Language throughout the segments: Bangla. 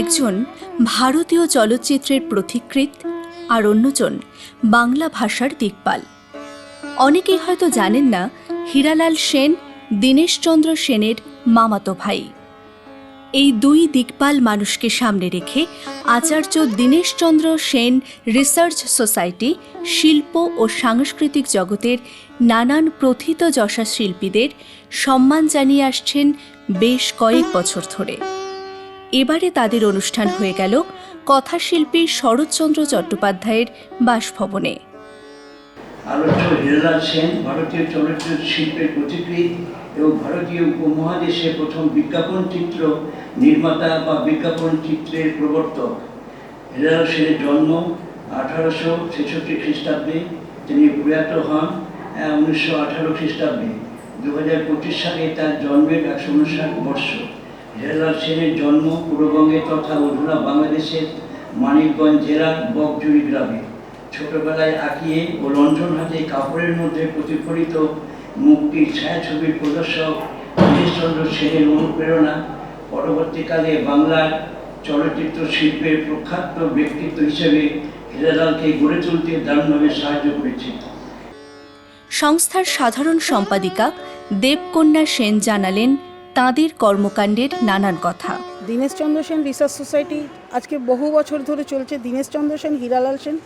একজন ভারতীয় চলচ্চিত্রের প্রতিকৃত আর অন্যজন বাংলা ভাষার দিকপাল। অনেকেই হয়তো জানেন না হীরালাল সেন, দীনেশচন্দ্র সেনের মামাতো ভাই। এই দুই দিকপাল মানুষকে সামনে রেখে আচার্য দীনেশচন্দ্র সেন রিসার্চ সোসাইটি, শিল্প ও সাংস্কৃতিক জগতের নানান প্রথিত যশা শিল্পীদের সম্মান জানিয়ে আসছেন বেশ কয়েক বছর ধরে। এবারে তাদের অনুষ্ঠান হয়ে গেল কথাশিল্পী শরৎচন্দ্র চট্টোপাধ্যায়ের বাসভবনে। সেন, ভারতীয় চলচ্চিত্র শিল্পের এবং ভারতীয় উপমহাদেশে প্রথম বিজ্ঞাপন চিত্র নির্মাতা বা বিজ্ঞাপন চিত্রের প্রবর্তক। হিরলাল সেনের জন্ম আঠারোশো ছেষট্টি খ্রিস্টাব্দে। তিনি প্রয়াত হন উনিশশো আঠারো খ্রিস্টাব্দে। দু হাজার পঁচিশ সালে তার জন্মের একশো উনষাট বর্ষ। হিরলাল সেনের জন্ম পূর্ববঙ্গে তথা অধুনা বাংলাদেশের মানিকগঞ্জ জেলার বকজুড়ি গ্রামে। ছোটবেলায় আঁকিয়ে ও লণ্ঠন হাতে কাপড়ের মধ্যে প্রতিফলিত মুক্তির ছায়াছবির প্রদর্শক দীনেশচন্দ্র সেনের অনুপ্রেরণা, পরবর্তীকালে বাংলার চলচ্চিত্র শিল্পের প্রখ্যাত ব্যক্তিত্ব হিসেবে হিরালালকে গড়ে তুলতে দারুণভাবে সাহায্য করেছে। সংস্থার সাধারণ সম্পাদিকা দেবকন্যা সেন জানালেন তাঁদের কর্মকাণ্ডের নানান কথা। দীনেশচন্দ্র সেন রিসার্চ সোসাইটি আজকে বহু বছর ধরে চলছে। দীনেশচন্দ্র সেন, হীরালাল সেন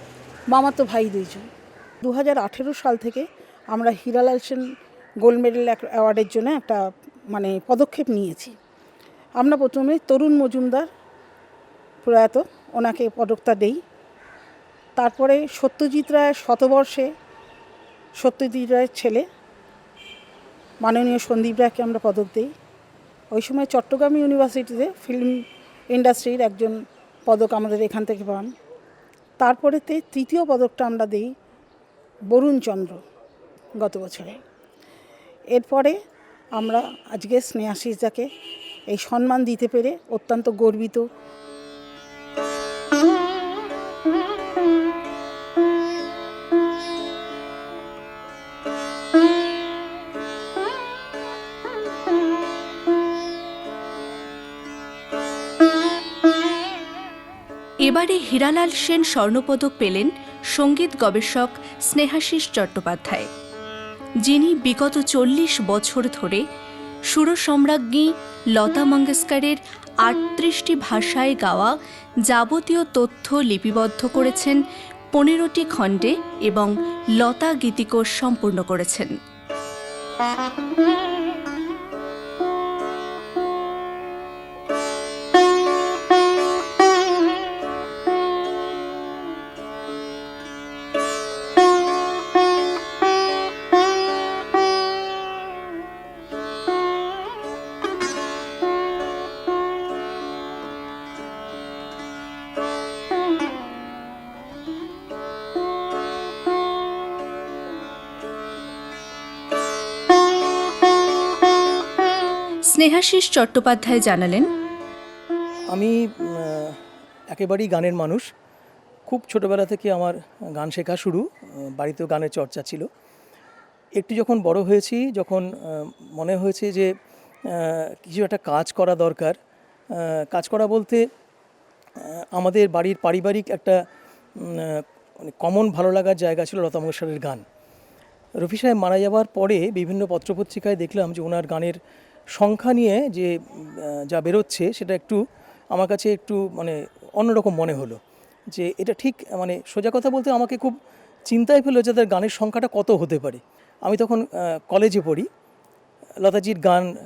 মামাতো ভাই দুইজন। দু হাজার আঠেরো সাল থেকে আমরা হীরালাল সেন গোল্ড মেডেল অ্যাওয়ার্ডের জন্য একটা মানে পদক্ষেপ নিয়েছি। আমরা প্রথমে তরুণ মজুমদার প্রয়াত, ওনাকে পদকটা দেই। তারপরে সত্যজিৎ রায়ের শতবর্ষে সত্যজিৎ রায়ের ছেলে, মাননীয় সন্দীপ রায়কে আমরা পদক দিই। ওই সময় চট্টগ্রাম ইউনিভার্সিটিতে ফিল্ম ইন্ডাস্ট্রির একজন পদক আমাদের এখান থেকে পান। তারপরেতে তৃতীয় পদকটা আমরা দিই বরুণচন্দ্র গত বছরে। এরপরে আমরা আজকে স্নেহাশিসদাকে এই সম্মান দিতে পেরে অত্যন্ত গর্বিত এবারে হীরালাল সেন স্বর্ণপদক পেলেন সংগীত গবেষক স্নেহাশিস চট্টোপাধ্যায়, যিনি বিগত চল্লিশ বছর ধরে সুরসম্রাজ্ঞী লতা মঙ্গেশকরের আটত্রিশটি ভাষায় গাওয়া যাবতীয় তথ্য লিপিবদ্ধ করেছেন, পনেরোটি খণ্ডে এবং লতা গীতিকোষ সম্পূর্ণ করেছেন। স্নেহাশিস চট্টোপাধ্যায় জানালেন, আমি একেবারেই গানের মানুষ। খুব ছোটোবেলা থেকে আমার গান শেখা শুরু বাড়িতেও গানের চর্চা ছিল। একটু যখন বড় হয়েছি, যখন মনে হয়েছে যে কিছু একটা কাজ করা দরকার কাজ করা বলতে আমাদের বাড়ির পারিবারিক একটা মানে কমন ভালো লাগার জায়গা ছিল লতা মঙ্গেশকরের গান। রফি সাহেব মারা যাওয়ার পরে বিভিন্ন পত্রপত্রিকায় দেখলাম যে, ওনার গানের সংখ্যা নিয়ে যে যা বেরোচ্ছে সেটা একটু আমার কাছে একটু মানে অন্যরকম মনে হলো। যে এটা ঠিক মানে সোজা কথা বলতে আমাকে খুব চিন্তায় ফেলো যে তাদের গানের সংখ্যাটা কত হতে পারে। আমি তখন কলেজে পড়ি। লতাজির গান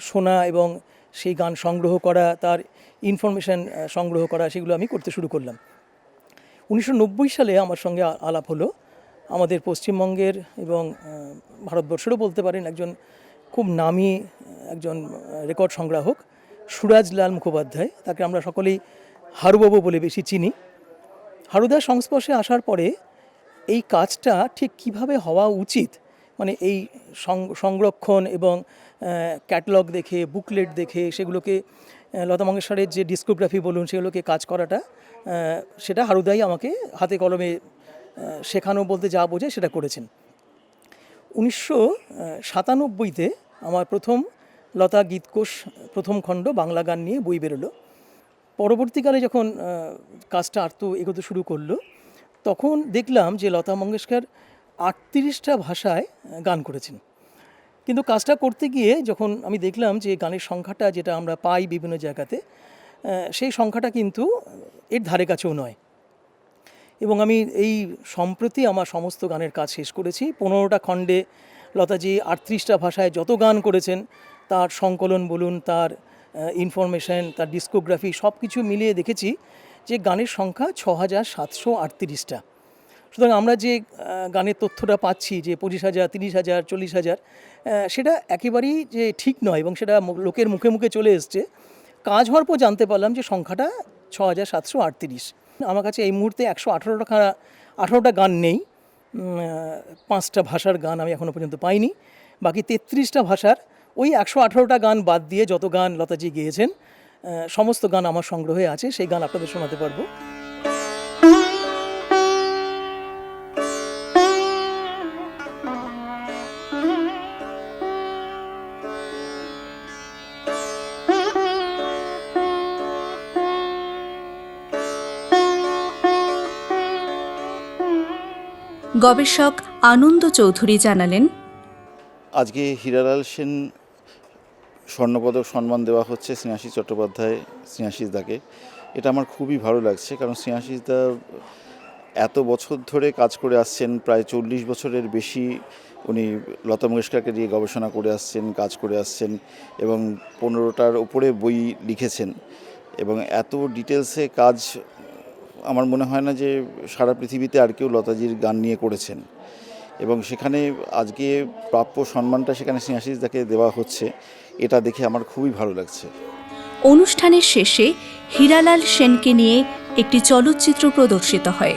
শোনা এবং সেই গান সংগ্রহ করা, তার ইনফরমেশন সংগ্রহ করা সেগুলো আমি করতে শুরু করলাম। উনিশশো নব্বই সালে আমার সঙ্গে আলাপ হলো। আমাদের পশ্চিমবঙ্গের এবং ভারতবর্ষেরও বলতে পারেন একজন খুব নামী একজন রেকর্ড সংগ্রাহক, সুরাজলাল মুখোপাধ্যায়, তাকে আমরা সকলেই হারুবাবু বলে বেশি চিনি। হারুদার সংস্পর্শে আসার পরে এই কাজটা ঠিক কীভাবে হওয়া উচিত? মানে এই সংরক্ষণ এবং ক্যাটালগ দেখে বুকলেট দেখে সেগুলোকে লতা মঙ্গেশকরের যে ডিসকোগ্রাফি বলুন সেগুলোকে কাজ করাটা সেটা হারুদাই আমাকে হাতে কলমে শেখানো বলতে যা বোঝে সেটা করেছেন। উনিশশো সাতানব্বইতে আমার প্রথম লতা গীতকোষ, প্রথম খণ্ড বাংলা গান নিয়ে বই বেরোলো। পরবর্তীকালে যখন কাজটা আর্ত এগোতে শুরু করল, তখন দেখলাম যে লতা মঙ্গেশকর আটত্রিশটা ভাষায় গান করেছেন। কিন্তু কাজটা করতে গিয়ে যখন আমি দেখলাম যে গানের সংখ্যাটা যেটা আমরা পাই বিভিন্ন জায়গাতে সেই সংখ্যাটা কিন্তু এর ধারে কাছেও নয়। এবং আমি এই সম্প্রতি আমার সমস্ত গানের কাজ শেষ করেছি। পনেরোটা খণ্ডে লতাজি আটত্রিশটা ভাষায় যত গান করেছেন, তার সংকলন বলুন, তার ইনফরমেশন তার ডিস্কোগ্রাফি সব কিছু মিলিয়ে দেখেছি যে গানের সংখ্যা ছ হাজার সাতশো আটত্রিশটা। সুতরাং আমরা যে গানের তথ্যটা পাচ্ছি যে পঁচিশ হাজার, তিরিশ হাজার, চল্লিশ হাজার সেটা একেবারেই যে ঠিক নয় এবং সেটা লোকের মুখে মুখে চলে এসছে। কাজ হওয়ার পর জানতে পারলাম যে সংখ্যাটা ছ হাজার সাতশো আটত্রিশ। আমার কাছে এই মুহূর্তে একশো আঠারোটা আঠারোটা গান নেই। পাঁচটা ভাষার গান আমি এখনও পর্যন্ত পাইনি। বাকি তেত্রিশটা ভাষার ওই একশো আঠারোটা গান বাদ দিয়ে যত গান লতাজি গেয়েছেন সমস্ত গান আমার সংগ্রহে আছে। সেই গান আপনাদের শোনাতে পারব। গবেষক আনন্দ চৌধুরী জানালেন, আজকে হীরালাল সেন স্বর্ণপদক সম্মান দেওয়া হচ্ছে স্নেহাশিস চট্টোপাধ্যায়, স্নেহাশিস দাকে। এটা আমার খুবই ভালো লাগছে, কারণ স্নেহাশিস দা এত বছর ধরে কাজ করে আসছেন, প্রায় চল্লিশ বছরের বেশি উনি লতা মঙ্গেশকরকে নিয়ে গবেষণা করে আসছেন, কাজ করে আসছেন, এবং পনেরোটার উপরে বই লিখেছেন, এবং এত ডিটেলসে কাজ আমার মনে হয় না যে সারা পৃথিবীতে আর কেউ লতাজির গান নিয়ে করেছেন। এবং সেখানে আজকে প্রাপ্য সম্মানটা সেখানে স্নেহাশিস দাকে দেওয়া হচ্ছে, এটা দেখে আমার খুবই ভালো লাগছে। অনুষ্ঠানের শেষে হীরালাল সেনকে নিয়ে একটি চলচ্চিত্র প্রদর্শিত হয়।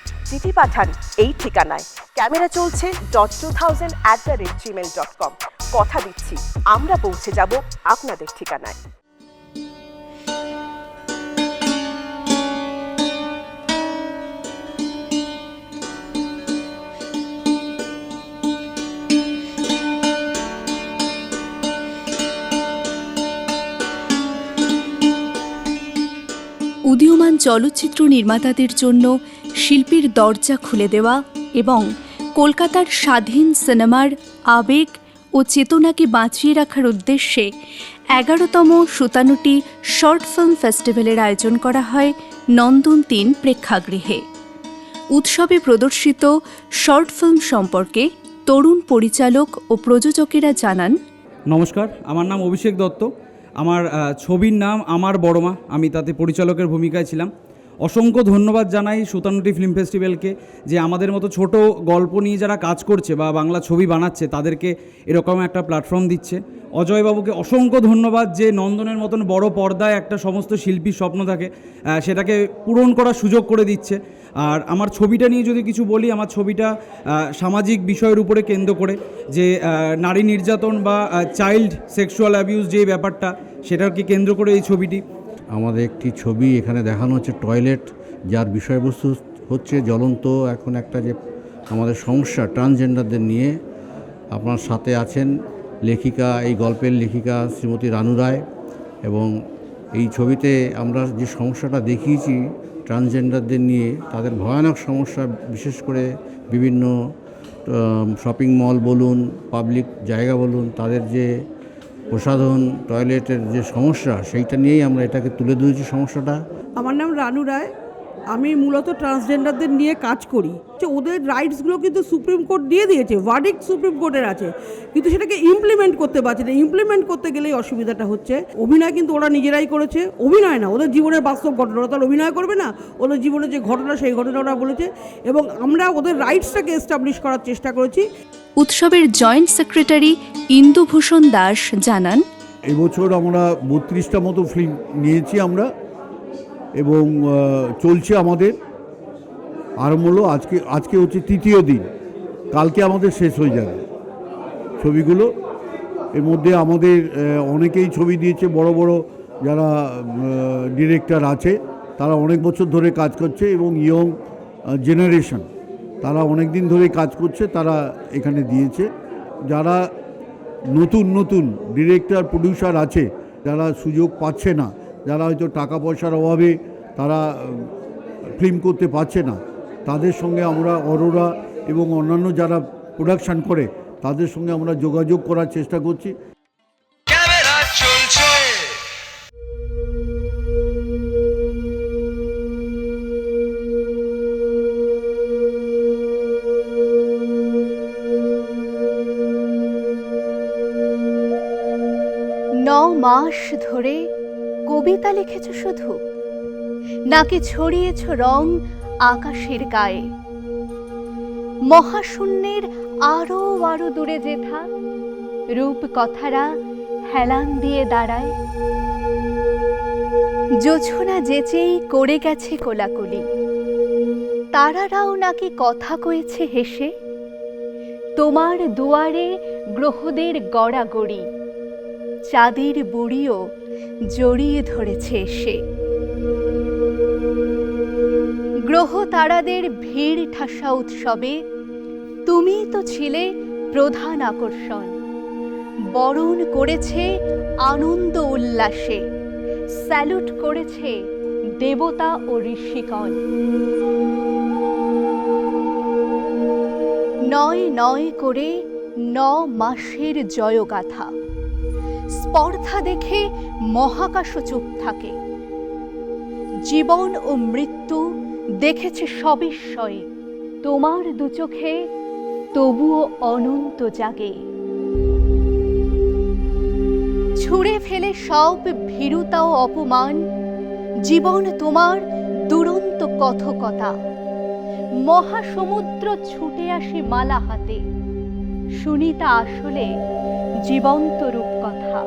চিঠি পাঠান এই ঠিকানায়। ক্যামেরা চলছে dot two thousand at the rate Gmail dot com কথা দিচ্ছি, আমরা পৌঁছে যাব আপনাদের ঠিকানায়। উদীয়মান চলচ্চিত্র নির্মাতাদের জন্য শিল্পীর দরজা খুলে দেওয়া এবং কলকাতার স্বাধীন সিনেমার আবেগ ও চেতনাকে বাঁচিয়ে রাখার উদ্দেশ্যে এগারোতম সুতানুটি শর্ট ফিল্ম ফেস্টিভ্যালের আয়োজন করা হয় নন্দন তিন প্রেক্ষাগৃহে। উৎসবে প্রদর্শিত শর্ট ফিল্ম সম্পর্কে তরুণ পরিচালক ও প্রযোজকেরা জানান, নমস্কার, আমার নাম অভিষেক দত্ত। আমার ছবির নাম আমার বড়মা। আমি তাতে পরিচালকের ভূমিকায় ছিলাম। অসংখ্য ধন্যবাদ জানাই সুতানুটি ফিল্ম ফেস্টিভ্যালকে যে আমাদের মতো ছোট গল্প নিয়ে যারা কাজ করছে বা বাংলা ছবি বানাচ্ছে, তাদেরকে এরকম একটা প্ল্যাটফর্ম দিচ্ছে। অজয়বাবুকে অসংখ্য ধন্যবাদ যে নন্দনের মতন বড় পর্দায় একটা সমস্ত শিল্পীর স্বপ্ন থাকে সেটাকে পূরণ করার সুযোগ করে দিচ্ছে। আর আমার ছবিটা নিয়ে যদি কিছু বলি, আমার ছবিটা সামাজিক বিষয়ের উপরে কেন্দ্র করে যে নারী নির্যাতন বা চাইল্ড সেক্সুয়াল অ্যাবিউজ যে ব্যাপারটা, সেটাকে কেন্দ্র করে এই ছবিটি। আমাদের একটি ছবি এখানে দেখানো হচ্ছে, টয়লেট, যার বিষয়বস্তু হচ্ছে জ্বলন্ত এখন একটা যে আমাদের সমস্যা ট্রান্সজেন্ডারদের নিয়ে। আপনার সাথে আছেন লেখিকা, এই গল্পের লেখিকা শ্রীমতী রানু রায় এবং এই ছবিতে আমরা যে সমস্যাটা দেখিয়েছি ট্রান্সজেন্ডারদের নিয়ে, তাদের ভয়ানক সমস্যা, বিশেষ করে বিভিন্ন শপিং মল বলুন, পাবলিক জায়গা বলুন, তাদের যে প্রসাধন টয়লেটের যে সমস্যা সেইটা নিয়েই আমরা এটাকে তুলে ধরেছি সমস্যাটা। আমার নাম রানু রায়। আমি মূলত ট্রান্সজেন্ডারদের নিয়ে কাজ করি। যে ওদের রাইটসগুলো কিন্তু সুপ্রিম কোর্ট দিয়ে দিয়েছে ভার্ডিক্ট সুপ্রিম কোর্টের আছে। কিন্তু সেটাকে ইমপ্লিমেন্ট করতে পারছে না। ইমপ্লিমেন্ট করতে গেলেই অসুবিধাটা হচ্ছে। অভিনয় কিন্তু ওরা নিজেরাই করেছে। অভিনয় না ওদের জীবনের বাস্তব ঘটনা। ওরা তো অভিনয় করবে না। ওদের জীবনের যে ঘটনা সেই ঘটনা ওরা বলেছে। এবং আমরা ওদের রাইটসটাকে এস্টাবলিশ করার চেষ্টা করেছি। উৎসবের জয়েন্ট সেক্রেটারি ইন্দুভূষণ দাস জানান, এবছর আমরা বত্রিশটা মতো ফিল্ম নিয়েছি আমরা, এবং চলছে আমাদের, আরম্ভ হলো আজকে আজকে হচ্ছে তৃতীয় দিন, কালকে আমাদের শেষ হয়ে যাবে ছবিগুলো। এর মধ্যে আমাদের অনেকেই ছবি দিয়েছে, বড় বড় যারা ডিরেক্টর আছে, তারা অনেক বছর ধরে কাজ করছে, এবং ইয়ং জেনারেশন তারা অনেক দিন ধরে কাজ করছে, তারা এখানে দিয়েছে। যারা নতুন নতুন ডিরেক্টর প্রডিউসার আছে, যারা সুযোগ পাচ্ছে না, যারা হয়তো টাকা পয়সার অভাবে তারা ফিল্ম করতে পারছে না। তাদের সঙ্গে আমরা অরোরা এবং অন্যান্য যারা প্রোডাকশান করে, তাদের সঙ্গে আমরা যোগাযোগ করার চেষ্টা করছি। মাস ধরে কবিতা লিখেছ শুধু? নাকি ছড়িয়েছ রং আকাশের গায়ে? মহাশূন্যের আরও আরও দূরে যেথা রূপ কথারা হেলান দিয়ে দাঁড়ায়। জোছনা যেচেই করে গেছে কোলাকুলি। তারারাও নাকি কথা কয়েছে হেসে? তোমার দুয়ারে গ্রহদের গড়াগড়ি। চাঁদের বুড়িও জড়িয়ে ধরেছে এসে গ্রহ তারাদের ভিড় ঠাসা উৎসবে তুমি তো ছিলে প্রধান আকর্ষণ। বরণ করেছে আনন্দ উল্লাসে, স্যালুট করেছে দেবতা ও ঋষিকণ নয় নয় করে ন মাসের জয়গাথা। স্পর্ধা দেখে মহাকাশও চুপ থাকে। জীবন ও মৃত্যু দেখেছে সবিস্ময়ে তোমার দু চোখে তবুও অনন্ত জাগে। ছুঁড়ে ফেলে সব ভীরুতা ও অপমান, জীবন তোমার দুরন্ত কথকতা। মহাসমুদ্র ছুটে আসে মালা হাতে। সুনিতা আসলে জীবন্ত 管他